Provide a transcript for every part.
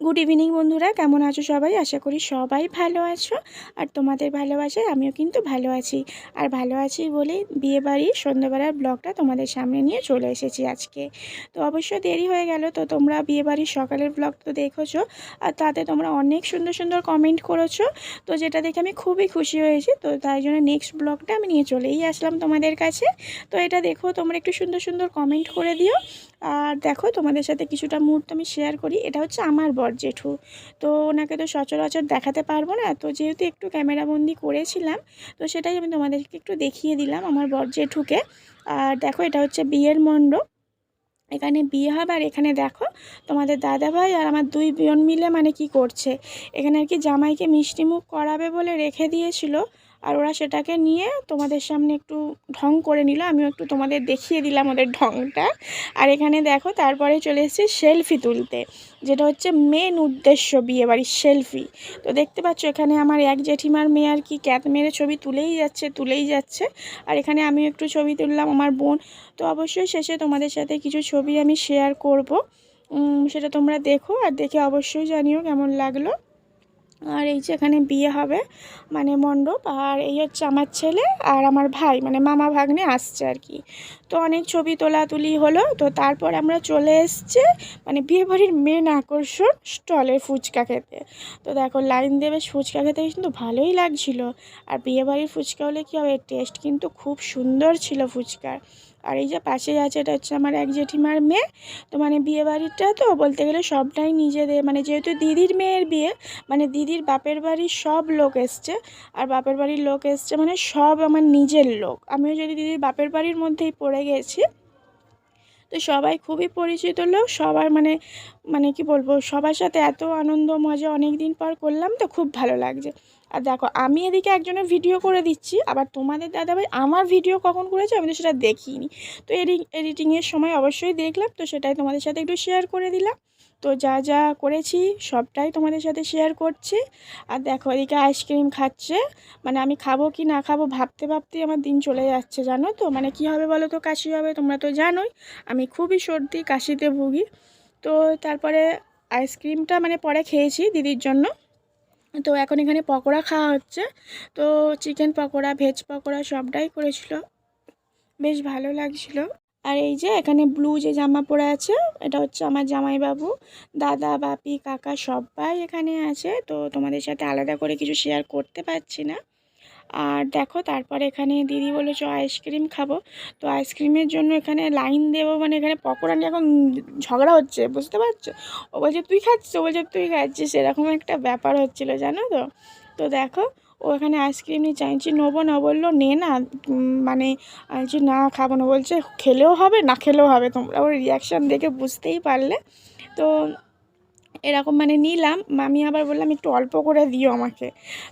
Good evening বন্ধুরা। কেমন আছো সবাই? আশা করি সবাই ভালো আছো। আর তোমাদের ভালোবাসায় আমিও কিন্তু ভালো আছি। আর ভালো আছি বলেই বিয়েবাড়ির সন্ধ্যাবেলার ব্লগটা তোমাদের সামনে নিয়ে চলে এসেছি আজকে। তো অবশ্য দেরি হয়ে গেল, তো তোমরা বিয়েবাড়ির সকালের ব্লগ তো দেখেছ। আর তাতে তোমরা অনেক সুন্দর সুন্দর কমেন্ট করেছ। তো যেটা দেখে আমি খুবই খুশি হয়েছি। তো তাই জন্য নেক্সট ব্লগটা আমি নিয়ে চলেই আসলাম তোমাদের কাছে। তো এটা দেখো, তোমরা একটু সুন্দর সুন্দর কমেন্ট করে দিও। আর দেখো, তোমাদের সাথে কিছুটা মুহূর্ত আমি শেয়ার করি। এটা হচ্ছে আমার বর জেঠু। তো ওনাকে তো সচরাচর দেখাতে পারব না। তো যেহেতু একটু ক্যামেরাবন্দি করেছিলাম, তো সেটাই আমি তোমাদেরকে একটু দেখিয়ে দিলাম আমার বর জেঠুকে। আর দেখো, এটা হচ্ছে বিয়ের মণ্ডপ। এখানে বিয়ে হবে আর এখানে দেখো, তোমাদের দাদাভাই আর আমার দুই বোন মিলে মানে কি করছে। এখানে আর কি জামাইকে মিষ্টিমুখ করাবে বলে রেখে দিয়েছিল। আর ওরা সেটাকে নিয়ে তোমাদের সামনে একটু ঢং করে নিল। আমিও একটু তোমাদের দেখিয়ে দিলাম ওদের ঢংটা। আর এখানে দেখো, তারপরে চলে এসেছি সেলফি তুলতে, যেটা হচ্ছে মেন উদ্দেশ্য বিয়েবাড়ির সেলফি তো দেখতে পাচ্ছ, এখানে আমার এক জেঠিমার মেয়ে আর কি ক্যাত মেরে ছবি তুলেই যাচ্ছে তুলেই যাচ্ছে। আর এখানে আমি একটু ছবি তুললাম আমার বোন। তো অবশ্যই শেষে তোমাদের সাথে কিছু ছবি আমি শেয়ার করব। সেটা তোমরা দেখো আর দেখে অবশ্যই জানিও কেমন লাগল। আর এই যে এখানে বিয়ে হবে মানে মণ্ডপ, আর এই হচ্ছে আমার ছেলে আর আমার ভাই মানে মামা ভাগ্নে আসছে আর কি। তো অনেক ছবি তোলাতুলি হলো, তো তারপর আমরা চলে এসছে মানে বিয়েবাড়ির মেন আকর্ষণ স্টলে ফুচকা খেতে। তো দেখো, লাইন দেবে ফুচকা খেতে কিন্তু ভালোই লাগছিল। আর বিয়েবাড়ির ফুচকা হলে কী হবে টেস্ট কিন্তু খুব সুন্দর ছিল ফুচকার। আর এই যে পাশেই আছে, এটা হচ্ছে আমার এক জেঠিমার মেয়ে। তো মানে বিয়েবাড়িটা তো বলতে গেলে সবটাই নিজেদের মানে যেহেতু দিদির মেয়ের বিয়ে মানে দিদির বাপের বাড়ির সব লোক এসছে। আর বাপের বাড়ির লোক এসছে মানে সব আমার নিজের লোক। আমিও যদি দিদির বাপের বাড়ির মধ্যেই পড়ে গেছি, তো সবাই খুবই পরিচিত লোক। সবার মানে মানে কি বলব, সবার সাথে এত আনন্দ মজা অনেক দিন পর করলাম তো খুব ভালো লাগছে। আর দেখো, আমি এদিকে একজনের ভিডিও করে দিচ্ছি, আবার তোমাদের দাদাভাই আমার ভিডিও কখন করেছে আমি তো সেটা দেখিনি। তো এডিং এডিটিংয়ের সময় অবশ্যই দেখলাম, তো সেটাই তোমাদের সাথে একটু শেয়ার করে দিলাম। তো যা যা করেছি সবটাই তোমাদের সাথে শেয়ার করছি। আর দেখো, এদিকে আইসক্রিম খাচ্ছে মানে আমি খাব কি না খাব ভাবতে, ভাবতেই আমার দিন চলে যাচ্ছে, জানো তো? মানে কি হবে বলো তো? কাশি হবে, তোমরা তো জানোই। আমি খুবই সর্দি, কাশিতে ভুগি। তো তারপরে আইসক্রিমটা মানে পরে খেয়েছি দিদির জন্য। তো এখন এখানে পকোড়া খাওয়া হচ্ছে। তো চিকেন পকোড়া ভেজ পকোড়া সবটাই করেছিল। বেশ ভালো লাগছিল। আর এই যে এখানে ব্লু যে জামা পরে আছে, এটা হচ্ছে আমার জামাইবাবু। দাদা, বাপি, কাকা সবাই এখানে আছে। তো তোমাদের সাথে আলাদা করে কিছু শেয়ার করতে পারছি না। আর দেখো, তারপর এখানে দিদি বলল চ আইসক্রিম খাব। তো আইসক্রিমের জন্য এখানে লাইন দেবো মানে এখানে পকোড়া নিয়ে এখন ঝগড়া হচ্ছে, বুঝতে পারছ? ও বলছে, তুই খাচ্ছিস? ও বলছে, তুই খাচ্ছিস। এরকম একটা ব্যাপার হচ্ছিল, জানো তো? তো দেখো, ও এখানে আইসক্রিম নিয়ে চাইছি, নেব না। বলল, নে না। মানে বলছি, না খাব না। বলছে, খেলেও হবে, না খেলেও হবে। তোমরা ওর রিয়াকশান দেখে বুঝতেই পারলে। তো এরকম মানে নিলাম আমি আবার বললাম, একটু অল্প করে দিও আমাকে।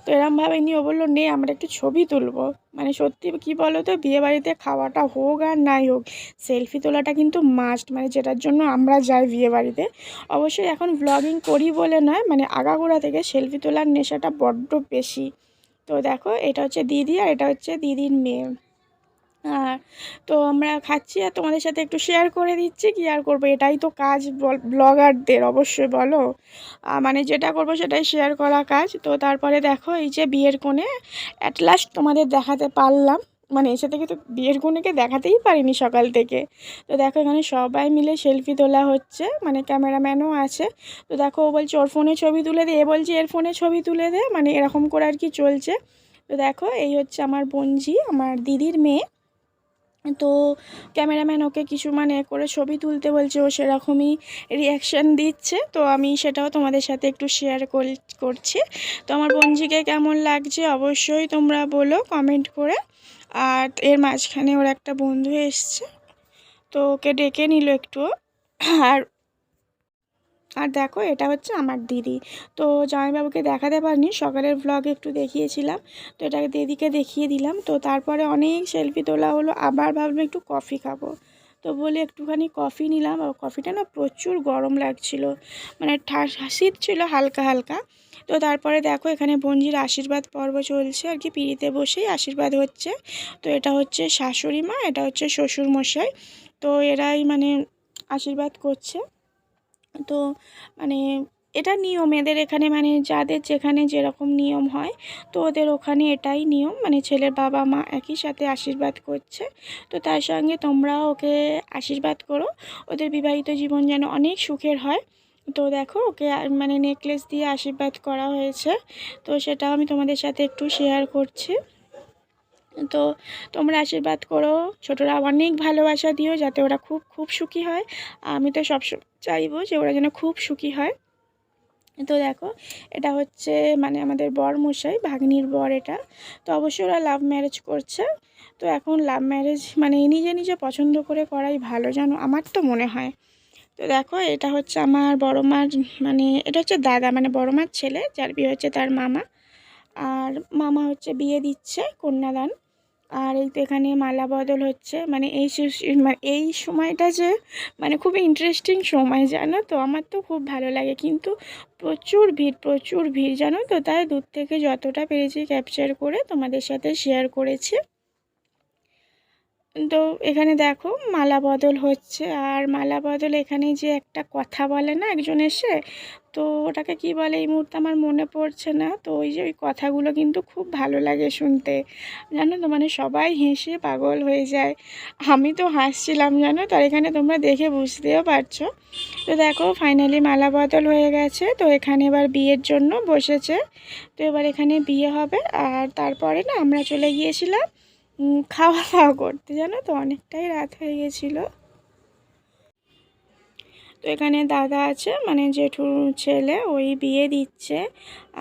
তো এরকমভাবে নিয়ে বলল, নে, আমরা একটু ছবি তুলবো। মানে সত্যি কি বলো তো বিয়েবাড়িতে খাওয়াটা হোক আর নাই হোক, সেলফি তোলাটা কিন্তু মাস্ট মানে যেটার জন্য আমরা যাই বিয়েবাড়িতে। অবশ্যই এখন ব্লগিং করি বলে নয় মানে আগাগোড়া থেকে সেলফি তোলার নেশাটা বড্ড বেশি। তো দেখো, এটা হচ্ছে দিদি আর এটা হচ্ছে দিদির মেয়ে। আর তো আমরা খাচ্ছি আর তোমাদের সাথে একটু শেয়ার করে দিচ্ছি কি আর করব। এটাই তো কাজ ব্লগারদের অবশ্যই বলো। মানে যেটা করব সেটাই শেয়ার করা কাজ। তো তারপরে দেখো এই যে বিয়ের কোণে অ্যাট লাস্ট তোমাদের দেখাতে পারলাম। মানে এসে থেকে তো বিয়ের কোণেকে দেখাতেই পারিনি সকাল থেকে। তো দেখো এখানে সবাই মিলে সেলফি তোলা হচ্ছে। মানে ক্যামেরাম্যানও আছে। তো দেখো ও বলছে, ওর ফোনে ছবি তুলে দে। এ বলছে, এর ফোনে ছবি তুলে দে। মানে এরকম করে আর কি চলছে। তো দেখো এই হচ্ছে আমার বোনঝি, আমার দিদির মেয়ে। তো ক্যামেরাম্যান ওকে কিছু মানে করে ছবি তুলতে বলছে, ও সেরকমই রিয়াকশান দিচ্ছে। তো আমি সেটাও তোমাদের সাথে একটু শেয়ার করছি। তো আমার বঞ্জিকে কেমন লাগছে অবশ্যই তোমরা বলো কমেন্ট করে। আর এর মাঝখানে ওর একটা বন্ধু এসছে, তো ওকে ডেকে নিল একটু আর আর দেখো, এটা হচ্ছে আমার দিদি। তো জামাইবাবুকে দেখাতে পারিনি, সকালের ব্লগে একটু দেখিয়েছিলাম। তো এটাকে দিদিকে দেখিয়ে দিলাম। তো তারপরে অনেক সেলফি তোলা হলো, আবার ভাবলাম একটু কফি খাব। তো বলে একটুখানি কফি নিলাম। আর কফিটা না প্রচুর গরম লাগছিল মানে শীত ছিল হালকা হালকা। তো তারপরে দেখো, এখানে বঞ্জির আশীর্বাদ পর্ব চলছে। আর কি পিড়িতে বসেই আশীর্বাদ হচ্ছে। তো এটা হচ্ছে শাশুড়ি মা, এটা হচ্ছে শ্বশুর মশাই তো এরাই মানে আশীর্বাদ করছে। তো মানে এটা নিয়ম, এদের এখানে মানে যাদের যেখানে যেরকম নিয়ম হয়, তো ওদের ওখানে এটাই নিয়ম। মানে ছেলের বাবা মা একই সাথে আশীর্বাদ করছে। তো তার সঙ্গে তোমরাও ওকে আশীর্বাদ করো। ওদের বিবাহিত জীবন যেন অনেক সুখের হয়। তো দেখো, ওকে মানে নেকলেস দিয়ে আশীর্বাদ করা হয়েছে। তো সেটাও আমি তোমাদের সাথে একটু শেয়ার করছি। তো তোমরা আশীর্বাদ করো। ছোটরা অনেক ভালোবাসা দিও যাতে ওরা খুব খুব সুখী হয়। আমি তো সবসময় চাইব যে ওরা যেন খুব সুখী হয়। তো দেখো, এটা হচ্ছে মানে আমাদের বর মশাই ভাগ্নির বর এটা। তো অবশ্যই ওরা লাভ ম্যারেজ করছে। তো এখন লাভ ম্যারেজ মানে নিজে নিজে পছন্দ করে করাই ভালো, জানো? আমার তো মনে হয়। তো দেখো, এটা হচ্ছে আমার বড় মার মানে এটা হচ্ছে দাদা মানে বড় মার ছেলে, যার বিয়ে হচ্ছে তার মামা। আর মামা হচ্ছে বিয়ে দিচ্ছে, কন্যাদান। আর এই তো এখানে মালা বদল হচ্ছে। মানে এই এই সময়টা যে মানে খুব ইন্টারেস্টিং সময়, জানো তো? আমার তো খুব ভালো লাগে। কিন্তু প্রচুর ভিড় প্রচুর ভিড়, জানো তো? তাই দূর থেকে যতটা পেরেছি ক্যাপচার করে তোমাদের সাথে শেয়ার করেছি। তো এখানে দেখো মালা বদল হচ্ছে। আর মালা বদল এখানে যে একটা কথা বলে না একজন এসে, তো ওটাকে কি বলে? এই মুহূর্তে আমার মনে পড়ছে না। তো ওই যে ওই কথাগুলো কিন্তু খুব ভালো লাগে শুনতে। জানো তো মানে সবাই হেসে পাগল হয়ে যায়। আমি তো হাসছিলাম, জানো তো, আর এখানে তোমরা দেখে বুঝতেও পারছ। তো দেখো ফাইনালি মালা বদল হয়ে গেছে। তো এখানে এবার বিয়ের জন্য বসেছে। তো এবার এখানে বিয়ে হবে। আর তারপরে না আমরা চলে গিয়েছিলাম খাওয়া দাওয়া করতে, জানো তো? অনেকটাই রাত হয়ে গেছিল। তো এখানে দাদা আছে মানে জেঠুর ছেলে, ওই বিয়ে দিচ্ছে।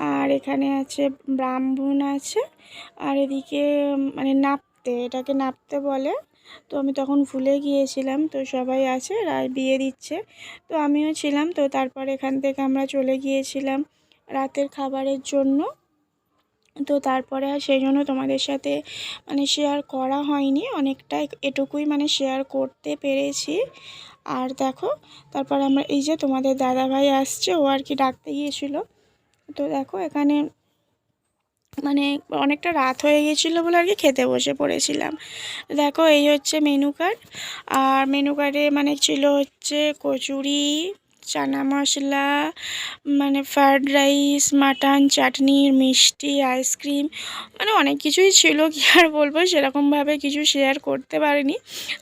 আর এখানে আছে ব্রাহ্মণ আছে। আর এদিকে মানে নাপতে, এটাকে নাপতে বলে। তো আমি তখন ভুলে গিয়েছিলাম, তো সবাই আছে, আর বিয়ে দিচ্ছে। তো আমিও ছিলাম, তো তারপর এখান থেকে আমরা চলে গিয়েছিলাম রাতের খাবারের জন্য। তো তারপরে আর সেই জন্য তোমাদের সাথে মানে শেয়ার করা হয়নি। অনেকটা এটুকুই মানে শেয়ার করতে পেরেছি। আর দেখো, তারপর আমরা এই যে তোমাদের দাদাভাই আসছে, ও আর কি ডাকতে গিয়েছিল। তো দেখো, এখানে মানে অনেকটা রাত হয়ে গিয়েছিল বলে আর কি খেতে বসে পড়েছিলাম। দেখো, এই হচ্ছে মেনু কার্ড আর মেনু কার্ডে মানে ছিল হচ্ছে কচুরি চানা মশলা মানে ফ্রায়েড রাইস মাটন চাটনি মিষ্টি আইসক্রিম মানে অনেক কিছুই ছিল কি আর বলব, সেরকমভাবে কিছু শেয়ার করতে পারিনি।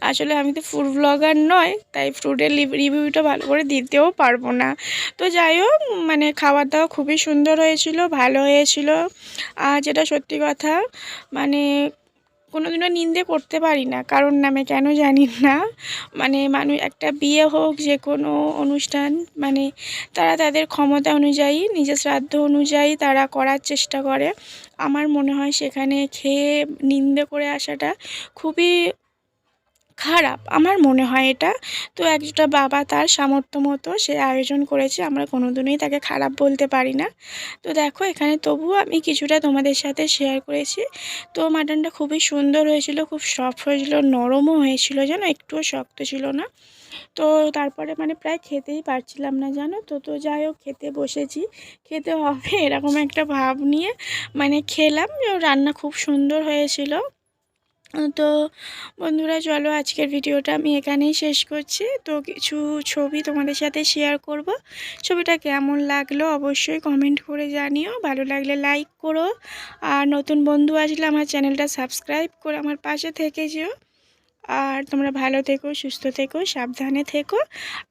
আসলে আমি তো ফুড ব্লগার নয়, তাই ফুডের রিভিউটা ভালো করে দিতেও পারব না। তো যাই হোক মানে খাবার দাওয়া খুবই সুন্দর হয়েছিল, ভালো হয়েছিল। আর যেটা সত্যি কথা মানে কোনোদিনও নিন্দে করতে পারি না। কারণ নামে কেন জানি না। মানে মানুষ একটা বিয়ে হোক, যে কোনো অনুষ্ঠান মানে তারা তাদের ক্ষমতা অনুযায়ী, নিজের শ্রাদ্ধ অনুযায়ী তারা করার চেষ্টা করে। আমার মনে হয় সেখানে খেয়ে নিন্দে করে আসাটা খুবই খারাপ। আমার মনে হয় এটা। তো একটা বাবা তার সামর্থ্য মতো সে আয়োজন করেছে। আমরা কোনোদিনই তাকে খারাপ বলতে পারি না। তো দেখো, এখানে তবুও আমি কিছুটা তোমাদের সাথে শেয়ার করেছি। তো মাটনটা খুবই সুন্দর হয়েছিল, খুব সফট হয়েছিল, নরমও হয়েছিল যেন, একটুও শক্ত ছিল না। তো তারপরে মানে প্রায় খেতেই পারছিলাম না জানো? তো তো যাই হোক, খেতে বসেছি। খেতে হবে এরকম একটা ভাব নিয়ে। মানে খেলাম, রান্না খুব সুন্দর হয়েছিল। তো বন্ধুরা, চলো আজকের ভিডিওটা আমি এখানেই শেষ করছি। তো কিছু ছবি তোমাদের সাথে শেয়ার করব। ছবিটা কেমন লাগল অবশ্যই কমেন্ট করে জানিও। ভালো লাগলে লাইক করো। আর নতুন বন্ধু আসলে আমার চ্যানেলটা সাবস্ক্রাইব করে আমার পাশে থেকে যেও। আর তোমরা ভালো থেকো, সুস্থ থেকো, সাবধানে থেকো।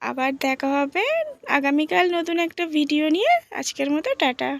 আবার দেখা হবে আগামীকাল নতুন একটা ভিডিও নিয়ে। আজকের মতো টাটা।